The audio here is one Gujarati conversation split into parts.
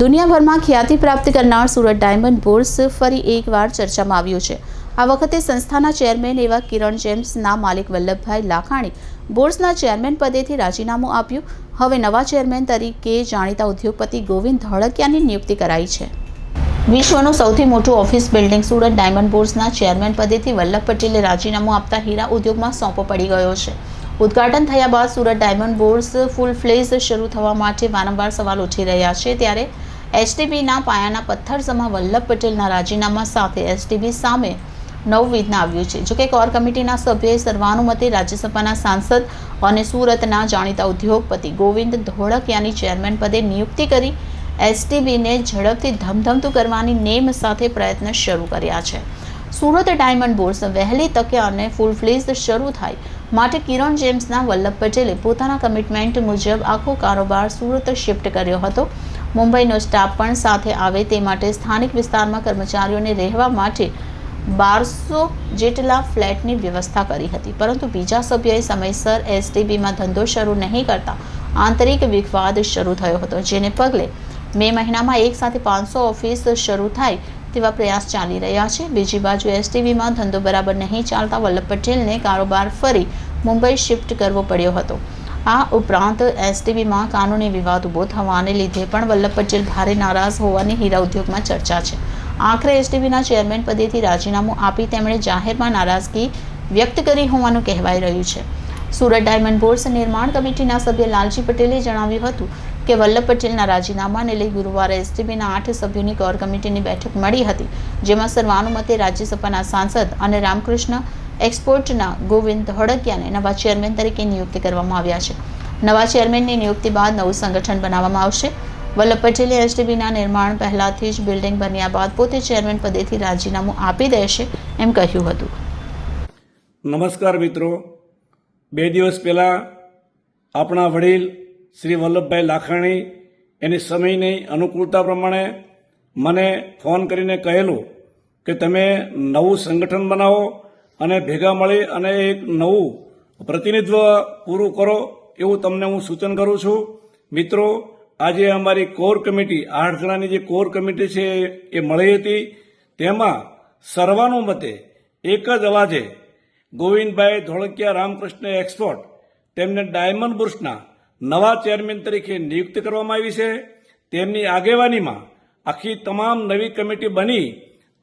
દુનિયાભરમાં ખ્યાતિ પ્રાપ્ત કરનાર સુરત ડાયમંડ બોર્સ ફરી એકવાર ચર્ચામાં આવ્યું છે. આ વખતે સંસ્થાના ચેરમેન એવા કિરણ જેમ્સના માલિક વલ્લભભાઈ લાખાણી બોર્સના ચેરમેન પદેથી રાજીનામું આપ્યું. હવે નવા ચેરમેન તરીકે જાણીતા ઉદ્યોગપતિ ગોવિંદ ધોળકિયાની નિયુક્તિ કરાઈ છે. વિશ્વનું સૌથી મોટું ઓફિસ બિલ્ડિંગ સુરત ડાયમંડ બોર્ડ્સના ચેરમેન પદેથી વલ્લભ પટેલે રાજીનામું આપતા હીરા ઉદ્યોગમાં સોંપો પડી ગયો છે. ઉદ્ઘાટન થયા બાદ Surat diamond bourse full fledged શરૂ થવા માટે વારંવાર સવાલ ઉઠી રહ્યા છે ત્યારે એસટીબીના પાયાના પથ્થર સમા વલ્લભ પટેલના રાજીનામા સાથે એસટીબી સામે નવવિધ્ન આવ્યું છે. જોકે કોર કમિટીના સભ્યોએ સર્વાનુમતે રાજ્યસભાના સાંસદ અને સુરતના જાણીતા ઉદ્યોગપતિ ગોવિંદ ધોળકિયાની ચેરમેન પદે નિયુક્તિ કરી એસટીબીને ઝડપથી ધમધમતું કરવાની નેમ સાથે પ્રયત્ન શરૂ કર્યા છે. સુરત ડાયમંડ બોર્સ વહેલી તકે અને ફૂલ ફ્લેઝ શરૂ થાય. માટે કિરણ જેમ્સના વલ્લભ પટેલે પોતાના કમિટમેન્ટ મુજબ આખો કારોબાર સુરત શિફ્ટ કર્યો હતો. મુંબઈનો સ્ટાફ પણ સાથે આવે તે માટે સ્થાનિક વિસ્તારમાં કર્મચારીઓને રહેવા માટે બારસો જેટલા ફ્લેટની વ્યવસ્થા કરી હતી. પરંતુ બીજા સભ્યોએ સમયસર એસટીબીમાં ધંધો શરૂ નહીં કરતા આંતરિક વિવાદ શરૂ થયો હતો, જેને પગલે મે મહિનામાં એક સાથે પાંચસો ઓફિસ શરૂ થાય તેવા પ્રયાસ ચાલી રહ્યા છે. બીજી બાજુ એસટીવીમાં ધંધો બરાબર નહીં ચાલતા વલ્લભ પટેલને કારોબાર ફરી મુંબઈ શિફ્ટ કરવો પડ્યો હતો. આ ઉપરાંત એસટીબીમાં કાનૂની વિવાદ ઊભો થવાને લીધે પણ વલ્લભ પટેલ ભારે નારાજ હોવાની હીરા ઉદ્યોગમાં ચર્ચા છે. આખરે એસટીબીના ચેરમેન પદેથી રાજીનામું આપી તેમણે જાહેરમાં નારાજગી વ્યક્ત કરી હોવાનું કહેવાઈ રહ્યું છે. સુરત ડાયમંડ બોર્ડ્સ નિર્માણ કમિટીના સભ્ય લાલજી પટેલે જણાવ્યું હતું કે વલ્લભ પટેલના રાજીનામાને લઈ ગુરુવારે એસટીબીના આઠ સભ્યોની કોર કમિટીની બેઠક મળી હતી, જેમાં સર્વાનુમતે રાજ્યસભાના સાંસદ અને રામકૃષ્ણ એક્સપોર્ટના ગોવિંદ ધોળકિયાને નવા ચેરમેન તરીકે નિયુક્ત કરવામાં આવ્યા છે. નવા ચેરમેનની નિયુક્તિ બાદ નવું સંગઠન બનાવવામાં આવશે. વલ્લભ પટેલે એસટીબીના નિર્માણ પહેલાથી જ બિલ્ડિંગ બન્યા બાદ પોતે ચેરમેન પદેથી રાજીનામું આપી દેશે એમ કહ્યું હતું. નમસ્કાર મિત્રો. બે દિવસ પહેલાં આપણા વડીલ શ્રી વલ્લભભાઈ લાખાણી એની સમયની અનુકૂળતા પ્રમાણે મને ફોન કરીને કહેલું કે તમે નવું સંગઠન બનાવો અને ભેગા મળી અને એક નવું પ્રતિનિધિત્વ પૂરું કરો એવું તમને હું સૂચન કરું છું. મિત્રો, આજે અમારી કોર કમિટી આઠ જણાની જે કોર કમિટી છે એ મળી હતી. તેમાં સર્વાનુમતે એક જ અવાજે ગોવિંદભાઈ ધોળકિયા રામકૃષ્ણ એક્સપોર્ટ, તેમને ડાયમંડ બુર્સના નવા ચેરમેન તરીકે નિયુક્ત કરવામાં આવી છે. તેમની આગેવાનીમાં આખી તમામ નવી કમિટી બની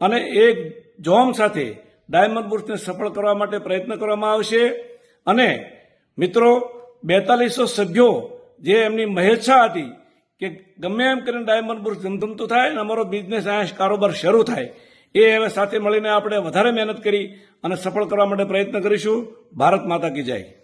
અને એક જોમ સાથે ડાયમંડ બુર્સને સફળ કરવા માટે પ્રયત્ન કરવામાં આવશે. અને મિત્રો, બેતાલીસો સભ્યો જે એમની મહેચ્છા હતી કે ગમે એમ કરીને ડાયમંડ બુર્સ ધમધમતું થાય અને અમારો બિઝનેસ અહીંયા કારોબાર શરૂ થાય, એ હવે સાથે મળીને આપણે વધારે મહેનત કરી અને સફળ કરવા માટે પ્રયત્ન કરીશું. ભારત માતા કી જય.